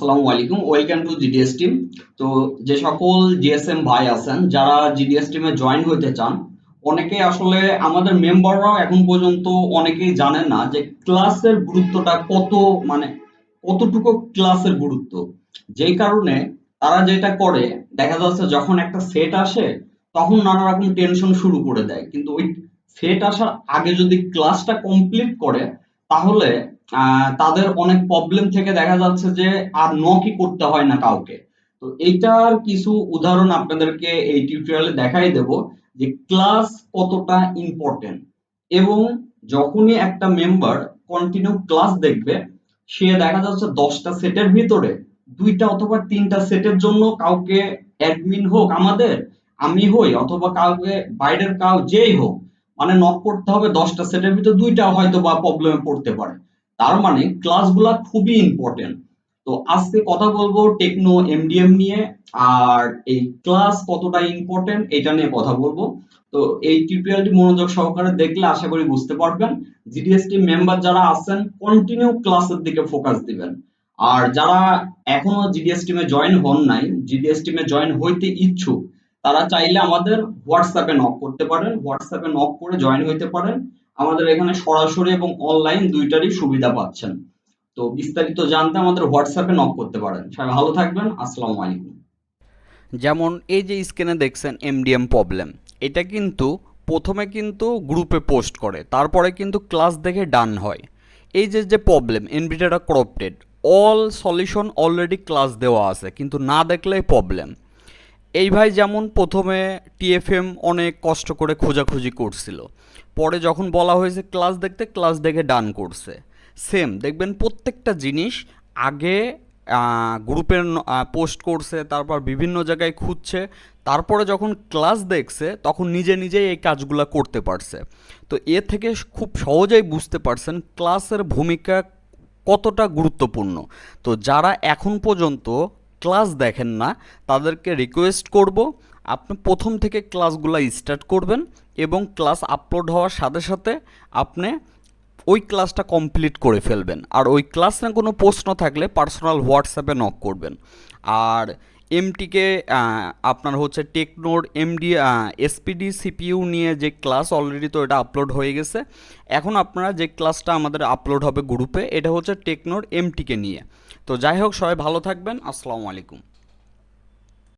আসসালামু আলাইকুম, welcome to GDS team. তো যে সকল জিএসএম ভাই আছেন, যারা জিডিএস টিমে জয়েন হতে চান, অনেকে আসলে আমাদের মেম্বাররাও এখন পর্যন্ত অনেকেই জানেন না যে ক্লাসের গুরুত্বটা কত মানে কতটুকু ক্লাসের গুরুত্ব। যেই কারণে তারা যেটা করে, দেখা যাচ্ছে যখন একটা সেট আসে, তখন নানা রকম টেনশন শুরু করে দেয়। কিন্তু ওই সেট আসার আগে যদি ক্লাসটা কমপ্লিট করে, তাহলে তাদের অনেক প্রবলেম থেকে দেখা যাচ্ছে যে আর নকই করতে হয় না কাউকে। তো এইটার কিছু উদাহরণ আপনাদেরকে এই টিউটোরিয়ালে দেখাই দেব যে ক্লাস কতটা ইম্পর্টেন্ট এবং যখনই একটা মেম্বার কন্টিনিউ ক্লাস দেখবে, সে দেখা যাচ্ছে দশটা সেটের ভিতরে, দুইটা অথবা তিনটা সেটের জন্য কাউকে অ্যাডমিন হোক আমাদের, আমি হই অথবা কাউকে বাইরের কাউ যেই হোক মানে নক করতে হবে দশটা সেটের ভিতরে দুইটা হয়তো বা প্রবলেমে পড়তে পারে। তার মানে ক্লাসগুলা খুবই ইম্পর্টেন্ট তো আজকে কথা বলব টেকনো এমডিএম নিয়ে, আর এই ক্লাস কতটা ইম্পর্টেন্ট এটা নিয়ে কথা বলব। তো এই টিউটোরিয়ালটি মনোযোগ সহকারে দেখলে আশা করি বুঝতে পারবেন। জিডিএসটি মেম্বার যারা আছেন কন্টিনিউ ক্লাসের দিকে ফোকাস দিবেন। আর যারা এখনও জিডিএস টিমে জয়েন হন নাই জিডিএস টিমে জয়েন হইতে ইচ্ছুক, তারা চাইলে আমাদের হোয়াটসঅ্যাপে নক করতে পারেন। হোয়াটসঅ্যাপে নক করে জয়েন হইতে পারেন। আমাদের এখানে সরাসরি এবং অনলাইন দুইটারই সুবিধা পাচ্ছেন। তো বিস্তারিত জানতে আমাদের হোয়াটসঅ্যাপে নক করতে পারেন। সবাই ভালো থাকবেন, আসসালামু আলাইকুম। যেমন এই যে স্ক্রিনে দেখছেন এমডিএম প্রবলেম এটা কিন্তু প্রথমে কিন্তু গ্রুপে পোস্ট করে, তারপরে কিন্তু ক্লাস দেখে ডান হয়। এই যে যে problem এনবিটাটা corrupted all solution already class দেওয়া আছে, কিন্তু না দেখলেই প্রবলেম এই ভাই যেমন প্রথমে টিএফএম অনেক কষ্ট করে খোঁজাখুঁজি করছিল। পরে যখন বলা হয়েছে ক্লাস দেখতে ক্লাস দেখে ডান করছে। সেম দেখবেন প্রত্যেকটা জিনিস আগে গ্রুপের পোস্ট করছে, তারপর বিভিন্ন জায়গায় খুঁজছে, তারপরে যখন ক্লাস দেখছে, তখন নিজে নিজেই এই কাজগুলো করতে পারছে। তো এ থেকে খুব সহজেই বুঝতে পারছেন ক্লাসের ভূমিকা কতটা গুরুত্বপূর্ণ। তো যারা এখন পর্যন্ত ক্লাস দেখেন না, তাদেরকে রিকোয়েস্ট করব। আপনি প্রথম থেকে ক্লাসগুলো স্টার্ট করবেন এবং ক্লাস আপলোড হওয়ার সাথে সাথে আপনি ওই ক্লাসটা কমপ্লিট করে ফেলবেন। আর ওই ক্লাসে কোনো প্রশ্ন থাকলে পার্সোনাল হোয়াটসঅ্যাপে নক করবেন। আর এমটিকে আপনার হচ্ছে টেকনোর এমডি এসপিডি সিপিইউ নিয়ে যে ক্লাস অলরেডি তো এটা আপলোড হয়ে গেছে। এখন আপনারা যে ক্লাসটা আমাদের আপলোড হবে গ্রুপে এটা হচ্ছে টেকনোর এমটিকে নিয়ে। তো যাই হোক, সবাই ভালো থাকবেন। আসসালামু আলাইকুম।